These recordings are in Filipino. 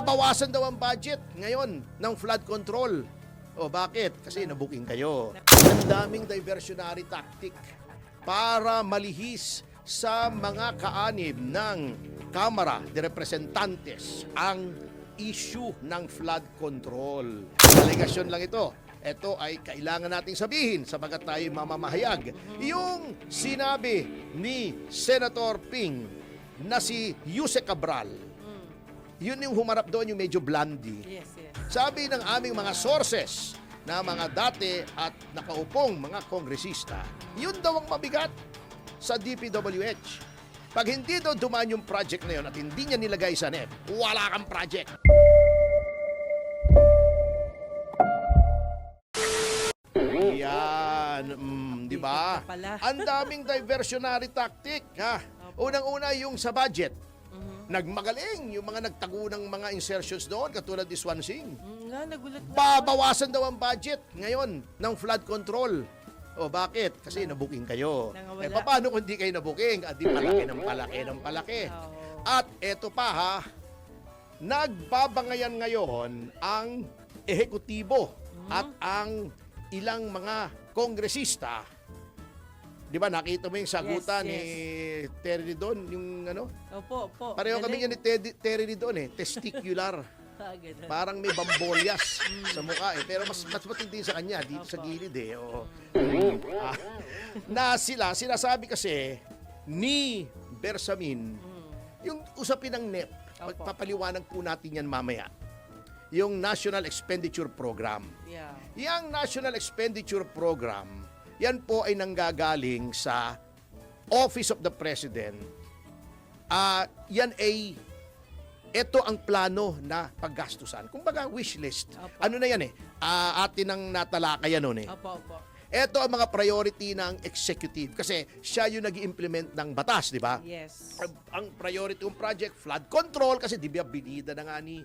Babawasan daw ang budget ngayon ng flood control. O bakit? Kasi nabuking kayo. Ang daming diversionary tactic para malihis sa mga kaanib ng Kamara de Representantes ang issue ng flood control. Alegasyon lang ito. Ito ay kailangan nating sabihin sabagat tayo mamamahayag. Yung sinabi ni Senator Ping na si Yuse Cabral, yun yung humarap doon, yung medyo blandy. Yes, yes. Sabi ng aming mga sources na mga dati at nakaupong mga kongresista, yun daw ang mabigat sa DPWH. Pag hindi daw dumaan yung project na yun at hindi niya nilagay sa NEP, wala kang project. Yan, mm, di ba? Ang daming diversionary tactic, ha? Unang-una yung sa budget. Nagmagaling yung mga nagtago ng mga insertions doon, katulad ni Swansing. Mm, nga, nagulat na. Babawasan daw ang budget ngayon ng flood control. O bakit? Kasi nabuking kayo. Nangawala. Eh paano kung di kayo nabuking? At di palaki ng palaki ng palaki. At eto pa ha, nagbabangayan ngayon ang ehekutibo at ang ilang mga kongresista. Di ba nakita mo yung sagutan Yes, ni Terry Ridon, yung ano? Opo, opo. Pareho kami Galing. niya ni Ted- Terry Ridon eh, testicular. Ah. Parang may bambolyas sa mukha eh. Pero mas, mas matindi sa kanya, dito sa Opo. gilid eh. Oo. Ah, na sila, sinasabi kasi ni Bersamin, yung usapin ng NEP, Opo. pagpapaliwanag po natin yan mamaya. Yung National Expenditure Program. Yeah. Yang National Expenditure Program, yan po ay nanggagaling sa Office of the President. Ah, yan ay ito ang plano na paggastusan. Kumbaga wish list. Opo. Ano na yan eh? Ah, atin ang natalakayan noon eh. Opo, opo. Ito ang mga priority ng executive kasi siya yung nag implement ng batas, di ba? Yes. ang, ang priority ng project, flood control, kasi di ba binida na nga ni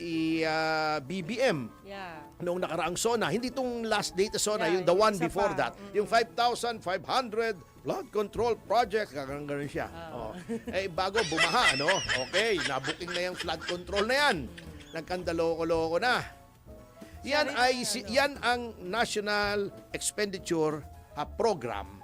i, ah, BBM Yeah. noong nakaraang SONA. Hindi itong last date SONA, Yeah, yung the yung one before pa. that. Yung 5,500 flood control project, ganun siya. Oo. Oh. Eh, bago bumaha, no? Okay, nabuking na yung flood control na yan. Nagkandaloko-loko na. Yan Sorry, ay ano? si, yan ang National Expenditure ah, Program.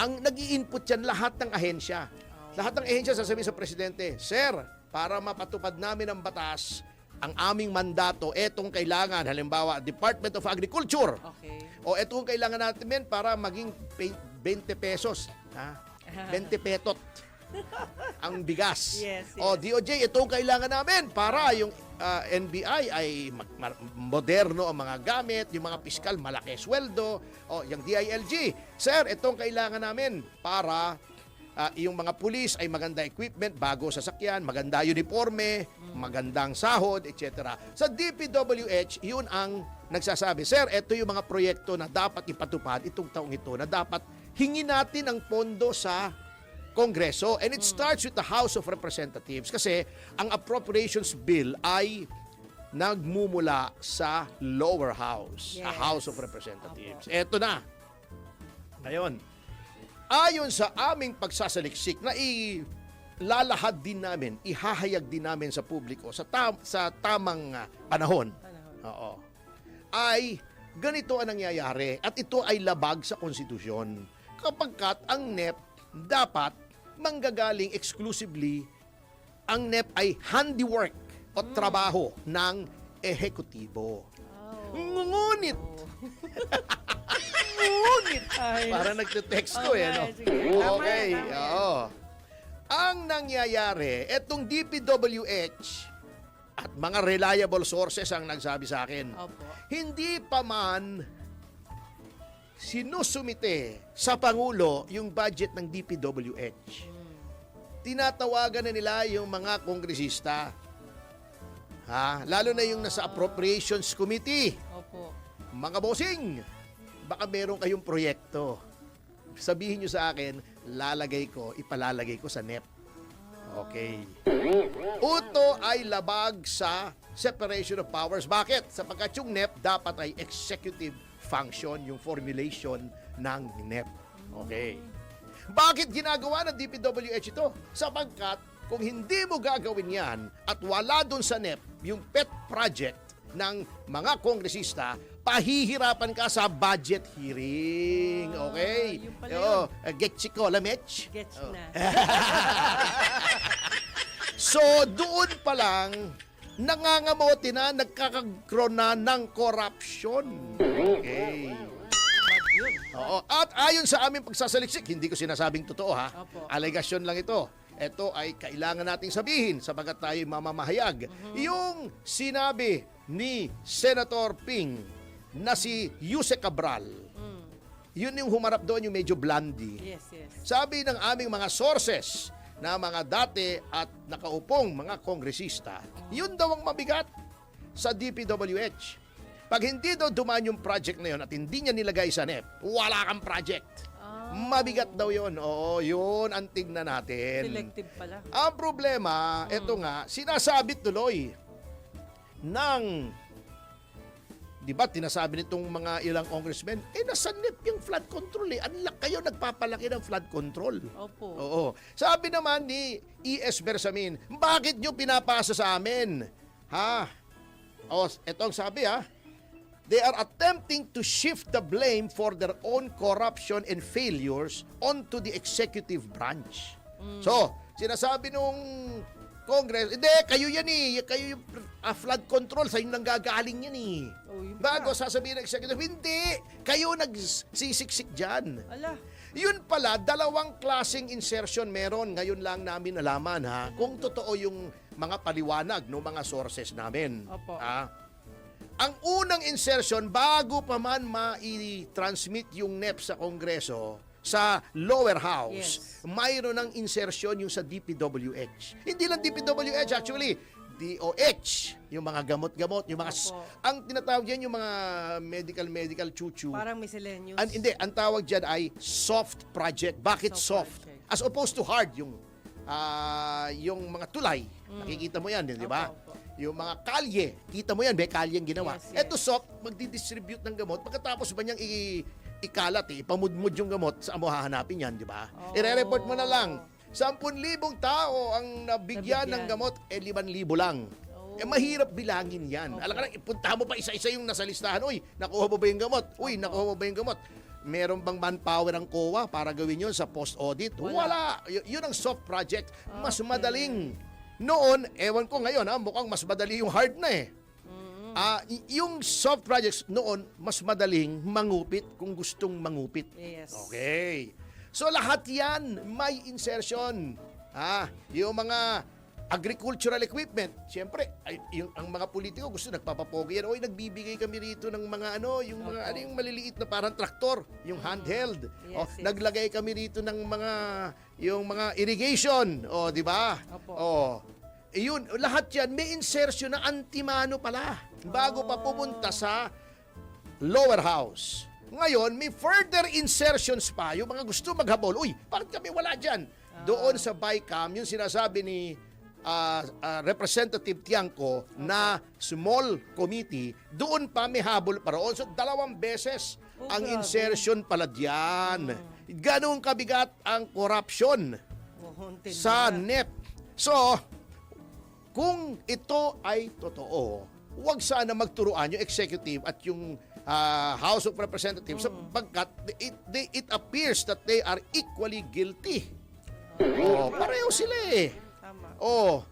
Ang nag input yan lahat ng ahensya. Lahat ng ahensya sasabihin sa presidente, Sir, para mapatupad namin ang batas, ang aming mandato, etong kailangan, halimbawa, Department of Agriculture, Okay. o etong kailangan natin men para maging pe- 20 pesos, ha? 20 petot ang bigas. Yes, O yes. DOJ, itong kailangan namin para yung ah, NBI ay moderno ang mga gamit, yung mga piskal malaki sweldo, o yung DILG. Sir, itong kailangan namin para ah, yung mga pulis ay maganda equipment, bago sasakyan, maganda uniforme, magandang sahod, etc. Sa DPWH, yun ang nagsasabi, Sir, ito yung mga proyekto na dapat ipatupad itong taong ito, na dapat hingin natin ang pondo sa Kongreso and it starts with the House of Representatives kasi ang appropriations bill ay nagmumula sa lower house, sa Yes. House of Representatives. Eto na. Ngayon, ayon sa aming pagsasaliksik na ilalahad din namin, ihahayag din namin sa publiko sa tam- sa tamang ah, panahon. Panahon. Oo. Ay ganito ang nangyayari at ito ay labag sa konstitusyon. Kapagkat ang NEP dapat manggagaling exclusively ang NEP ay handiwork o trabaho ng ehekutibo. Oh. Ngunit, Ngunit. Ay. para nagte-texto eh, no? Okay, sige. Tama Okay, yan, tama yan. oo. Ang nangyayari, etong DPWH at mga reliable sources ang nagsabi sa akin, Opo. hindi pa man sinusumite sa Pangulo yung budget ng DPWH. Tinatawagan na nila yung mga kongresista. Ha? Lalo na yung nasa Appropriations Committee. Opo. Mga bossing, baka meron kayong proyekto. Sabihin nyo sa akin, lalagay ko, ipalalagay ko sa NEP. Okay. Uto ay labag sa separation of powers. Bakit? Sapagkat yung NEP dapat ay executive function, yung formulation ng NEP. Okay. Bakit ginagawa ng DPWH ito? Sapagkat kung hindi mo gagawin yan at wala doon sa NEP yung pet project ng mga kongresista, pahihirapan ka sa budget hearing. Ah, Okay? yun pala Oo, uh, getsi ko, lamech? Gets Oh. na. So, doon pa lang, nangangamote na, nagkakagroon na ng corruption. Okay. Bad yun. Oo. At ayon sa aming pagsasaliksik, hindi ko sinasabing totoo ha. Opo. Alegasyon lang ito. Ito ay kailangan nating sabihin sabagat tayo mamamahayag. Yung sinabi ni Senator Ping na si Yuse Cabral, Mm. yun yung humarap doon yung medyo blandy. Yes, yes. Sabi ng aming mga sources na mga dati at nakaupong mga kongresista, yun daw ang mabigat sa DPWH. Pag hindi daw dumaan yung project na yun at hindi niya nilagay sa NEP, wala kang project. Ah, Mabigat daw yun. Oo, yun ang tignan natin. selective pala. Ang problema, eto nga, sinasabi tuloy ng Di ba, tinasabi nitong mga ilang congressmen, eh, nasa NEP yung flood control eh. Unlock kayo, nagpapalaki ng flood control. Opo. Oo. Sabi naman ni E.S. Bersamin, bakit nyo pinapasa sa amin? Ha? O, etong sabi ha, they are attempting to shift the blame for their own corruption and failures onto the executive branch. So, sinasabi nung Congress, hindi, kayo yan eh, kayo yung ah, flood control, sa'yo nang gagaling yan eh. Oh, yun Bago sasabihin ng executive, hindi, kayo nagsisiksik dyan. Ala. Yun pala, dalawang klaseng insertion meron. Ngayon lang namin nalaman ha, kung totoo yung mga paliwanag ng mga sources namin. Opo. Ha? Ang unang insertion, bago pa man ma-transmit yung NEP sa Kongreso, sa lower house, Yes. mayroon ng insertion yung sa DPWH. Hindi lang DPWH actually, DOH, yung mga gamot-gamot, yung mga, Opo. ang tinatawag yan yung mga medical-medical chuchu. Parang miscellaneous. An, hindi, ang tawag dyan ay soft project. Bakit soft? Soft project. As opposed to hard, yung ah, yung mga tulay. Nakikita mo yan, di ba? Mm. Opo, opo. Yung mga kalye, kita mo yan, may kalyeng ginawa. Yes, yes. Eto soft, magdi-distribute ng gamot. Pagkatapos ba niyang i- ikalat, eh, ipamudmud yung gamot, saan mo hahanapin yan, di ba? Oh. Ire-report mo na lang. 10,000 tao ang nabigyan, ng Nabigyan. gamot, eh 5,000 lang. Oh. Eh mahirap bilangin yan. Opo. Alam ka na, ipunta mo pa isa-isa yung nasa listahan. Uy, nakuha mo ba yung gamot? Uy, nakuha mo ba yung gamot? Meron bang manpower ang COA para gawin yun sa post-audit? Wala. Wala. Y- yun ang soft project. Mas Okay. madaling. Noon, ewan ko ngayon, ha, mukhang mas madali yung hard na eh. Mm. Ah, y- yung soft projects noon, mas madaling mangupit kung gustong mangupit. Yes. Okay. So lahat yan may insertion. Ah, yung mga agricultural equipment, siyempre, ay, yung, ang mga politiko gusto nagpapapogi yan. Oy, nagbibigay kami rito ng mga ano, yung mga ano yung maliliit na parang traktor, yung handheld. Yes, oh, yes. naglagay kami rito ng mga yung mga irrigation, oh, di ba? Oh. Eh, yun, lahat yan may insertion na antimano pala bago pa pumunta sa lower house. Ngayon, may further insertions pa. Yung mga gusto maghabol, uy, bakit kami wala dyan? Doon sa BICAM, yung sinasabi ni ah, ah, Representative Tiangco na small committee, doon pa may habol pa roon. So, dalawang beses Oh, ang grabe. insertion pala diyan. Ganong kabigat ang corruption sa. NEP. So, kung ito ay totoo, huwag sana magturuan yung executive at yung ah, House of Representatives sapagkat it, they, it appears that they are equally guilty. Oh, pareho sila eh. Tama. Oh,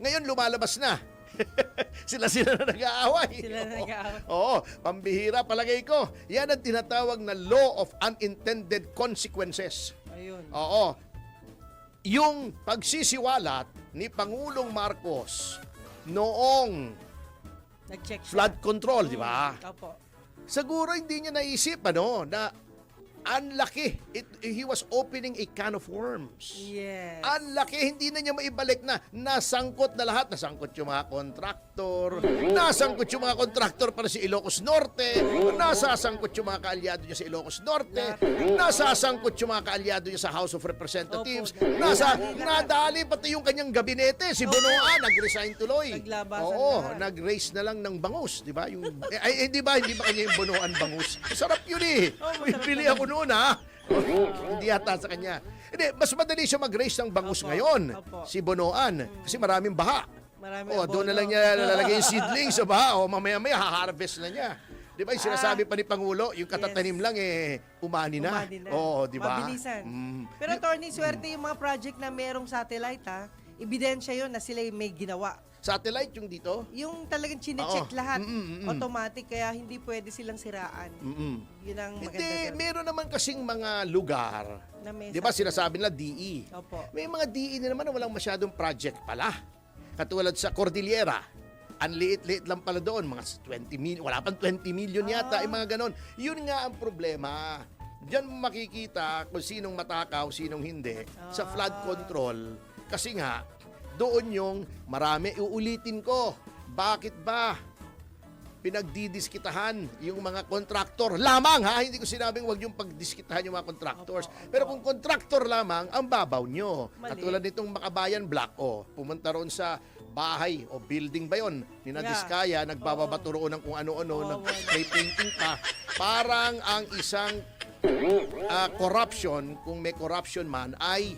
ngayon lumalabas na. Sila-sila na nag-aaway. Sila na Oo. nag-aaway. Oo, pambihira palagay ko. Yan ang tinatawag na law of unintended consequences. Ayun. Oo. Yung pagsisiwalat ni Pangulong Marcos noong Nag-check siya. flood control, di ba? Opo. Siguro hindi niya naisip ano na ang laki. It, he was opening a can of worms. Yes. Ang laki, hindi na niya maibalik na nasangkot na lahat. Nasangkot yung mga kontraktor, nasangkot yung mga kontraktor para si Ilocos Norte, nasasangkot yung mga kaalyado niya sa Ilocos Norte, nasasangkot yung mga kaalyado niya sa House of Representatives, nasa, nadali pati yung kanyang gabinete, si Bonoan, nag-resign tuloy. Naglabasan Oo, lahat. nag-raise na lang ng bangus, di ba? Yung, eh, ay, hindi ba, hindi ba kanya yung Bonoan bangus? Masarap yun eh. Oh, Bili ako noon ha. hindi yata sa kanya. Hindi, mas madali siya mag-raise ng bangus Opo, ngayon. opo. Si Bonoan. Kasi maraming baha. Marami Oh, doon na lang niya lalagay yung seedling sa baha. O mamaya-maya, ha-harvest na niya. Di ba yung sinasabi pa ni Pangulo, yung katatanim lang eh, umani na. Umani na. Oo, di ba? Mabilisan. Mm. Pero attorney, swerte yung mga project na merong satellite ha. Ebidensya yun na sila may ginawa. Satellite yung dito? Yung talagang chinecheck Oo. lahat. Mm, mm, mm. Automatic, kaya hindi pwede silang siraan. Mm-mm. Yun ang maganda Hindi, doon. meron naman kasing mga lugar. Na may Di ba satellite. sinasabi nila DE? Opo. May mga DE na naman na walang masyadong project pala. Katulad sa Cordillera. Ang liit-liit lang pala doon, mga 20 million, wala pang 20 million yata, Ah. yung mga ganon. Yun nga ang problema. Diyan mo makikita kung sinong matakaw, sinong hindi sa flood Ah. control. Kasi nga, doon yung marami, uulitin ko, bakit ba pinagdidiskitahan yung mga kontraktor lamang ha hindi ko sinabing wag yung pagdiskitahan yung mga contractors Opo, opo. pero kung kontraktor lamang ang babaw nyo Mali. katulad nitong Makabayan Block oh pumunta roon sa bahay o building ba yon ni Yeah. Diskaya nagbababato roon ng kung ano-ano Oo, nag wala. may painting pa parang ang isang ah, corruption kung may corruption man ay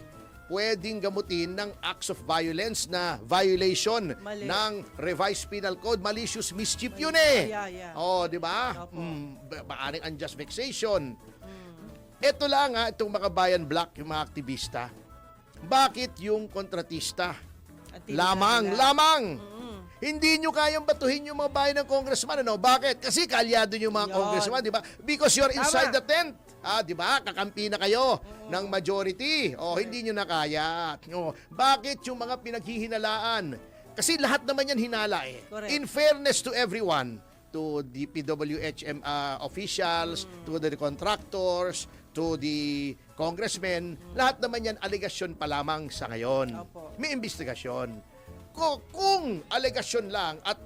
pwedeng gamutin ng acts of violence na violation Mali. ng revised penal code malicious mischief yun eh Yeah, yeah. oh di ba mm, maaring unjust vexation Mm. ito lang ha itong mga bayan black yung mga aktivista bakit yung kontratista lamang lamang Mm. hindi nyo kayang batuhin yung mga bayan ng congressman. Ano? Bakit? Kasi kalyado yung mga congressman, di ba? Because you're inside Tama. the tent. Ah, di ba? Kakampi na kayo ng majority. O, hindi nyo na kaya. O, bakit yung mga pinaghihinalaan? Kasi lahat naman yan hinala eh. Correct. In fairness to everyone, to the PWHM uh, officials, to the contractors, to the congressmen, lahat naman yan aligasyon pa lamang sa ngayon. Opo. May investigasyon. Kung, kung alegasyon lang at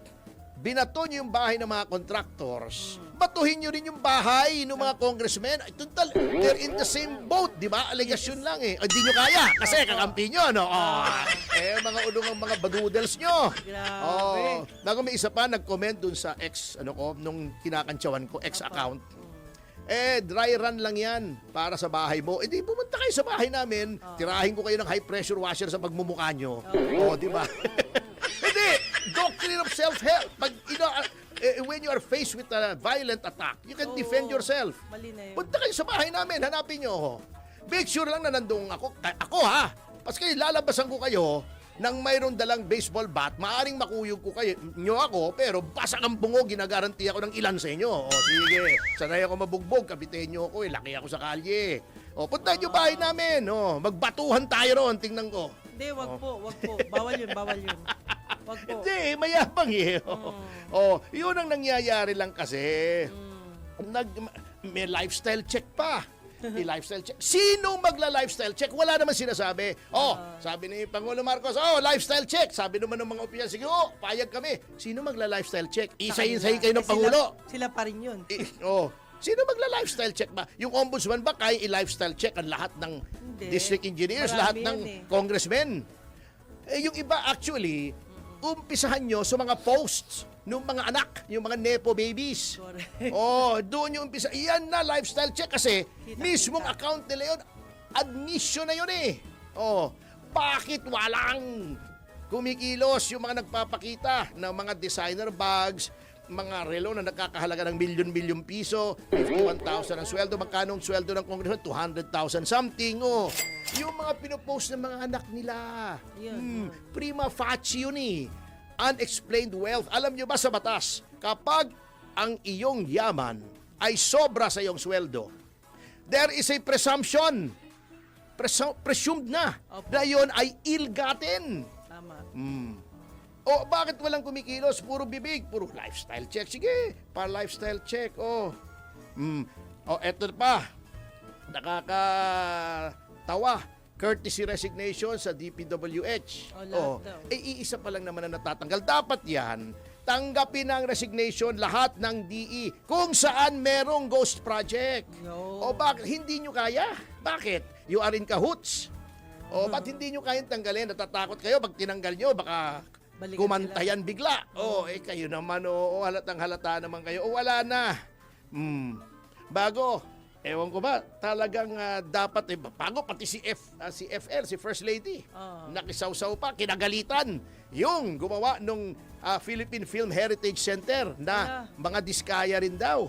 binato nyo yung bahay ng mga contractors, batuhin nyo rin yung bahay ng mga congressmen. Total, they're in the same boat, di ba? Alegasyon lang eh. Hindi nyo kaya kasi kakampi nyo, no? Oh, eh, mga ulong ang mga badoodles nyo. Grabe. Oh, bago may isa pa, nag-comment dun sa ex, ano ko, nung kinakantsawan ko, ex account. Eh, dry run lang yan para sa bahay mo. Eh di, pumunta kayo sa bahay namin. Tirahin ko kayo ng high pressure washer sa pagmumukha nyo. Oo, di ba? Self-help. Pag, you know, uh, eh, when you are faced with a violent attack, you can Oo. defend yourself. Mali na yun. Punta kayo sa bahay namin, hanapin nyo ako. Make sure lang na nandun ako. ka- Ako ha! Paski lalabasan ko kayo nang mayroon dalang baseball bat, maaring makuyog ko kayo, nyo ako, pero basa ng bungo, ginagaranti ako ng ilan sa inyo. O sige, sanay ako mabugbog, kapitain nyo ako, eh, laki ako sa kalye. O, punta nyo bahay namin, o, magbatuhan tayo roon, tingnan ko. Hindi, wag po, wag po. Bawal yun, bawal yun. Wag po. Hindi, mayabang eh. O, yun ang nangyayari lang kasi. Nag, may lifestyle check pa. May lifestyle check. Sino magla-lifestyle check? Wala naman sinasabi. Oh, sabi ni Pangulo Marcos, oh, lifestyle check. Sabi naman ng mga opisyal, sige, oh, payag kami. Sino magla-lifestyle check? Isayin-sayin kayo ng Eh, sila- Pangulo. Sila, pa rin yun. Eh, oh, sino magla-lifestyle check ba? Yung ombudsman ba kaya i-lifestyle check ang lahat ng Hindi. district engineers, Marami lahat ng eh. congressmen? Eh, yung iba actually, umpisahan nyo sa mga posts ng mga anak, yung mga nepo babies. Correct. oh, doon yung umpisa. Iyan na lifestyle check kasi Kita-kita. mismong account nila yun, admission na yun eh. Oh, bakit walang kumikilos yung mga nagpapakita ng mga designer bags, mga relo na nagkakahalaga ng milyon-milyon piso, 51,000 ang sweldo, magkano ang sweldo ng congressman? 200,000 something, oh. Yung mga pinopost ng mga anak nila. Yun, Hmm, prima facie yun eh. Unexplained wealth. Alam nyo ba sa batas, kapag ang iyong yaman ay sobra sa iyong sweldo, there is a presumption, presu- presumed na, Opo. na yun ay ill-gotten. Tama. Mm. O bakit walang kumikilos? Puro bibig, puro lifestyle check. Sige, pa lifestyle check. Oh. Mm. O eto pa. Nakakatawa. Courtesy resignation sa DPWH. O, lahat daw. eh, iisa pa lang naman na natatanggal. Dapat yan, tanggapin ang resignation lahat ng DE kung saan merong ghost project. Yo. O bakit hindi nyo kaya? Bakit? You are in cahoots. O ba't hindi nyo kayang tanggalin? Natatakot kayo pag tinanggal nyo, baka Balikan kumantayan bigla. O, eh kayo naman, o, o halatang halata naman kayo. O wala na. Hmm. Bago, ewan ko ba, talagang ah, dapat, eh, bago pati si, F, ah, si FL, si First Lady, Oo. nakisaw-saw pa, kinagalitan yung gumawa nung ah, Philippine Film Heritage Center na mga diskaya rin daw.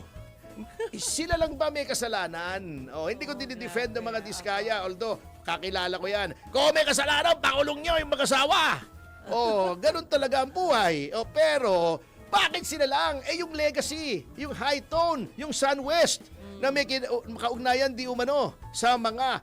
Sila lang ba may kasalanan? Oh, hindi ko dinidefend ng mga diskaya, although kakilala ko yan. Kung may kasalanan, pakulong nyo yung mag-asawa. Oh, ganun talaga ang buhay. Oh, pero bakit sila lang? Eh yung legacy, yung high tone, yung Sunwest na may kin- o, makaugnayan di umano sa mga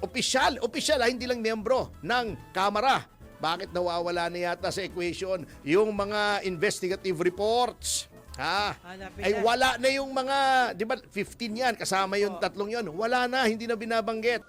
opisyal, opisyal ha, hindi lang miyembro ng Kamara. Bakit nawawala na yata sa equation yung mga investigative reports? Ha? Hanapin Ay na. wala na yung mga, di ba, 15 yan, kasama yung Oo. tatlong yon. Wala na, hindi na binabanggit.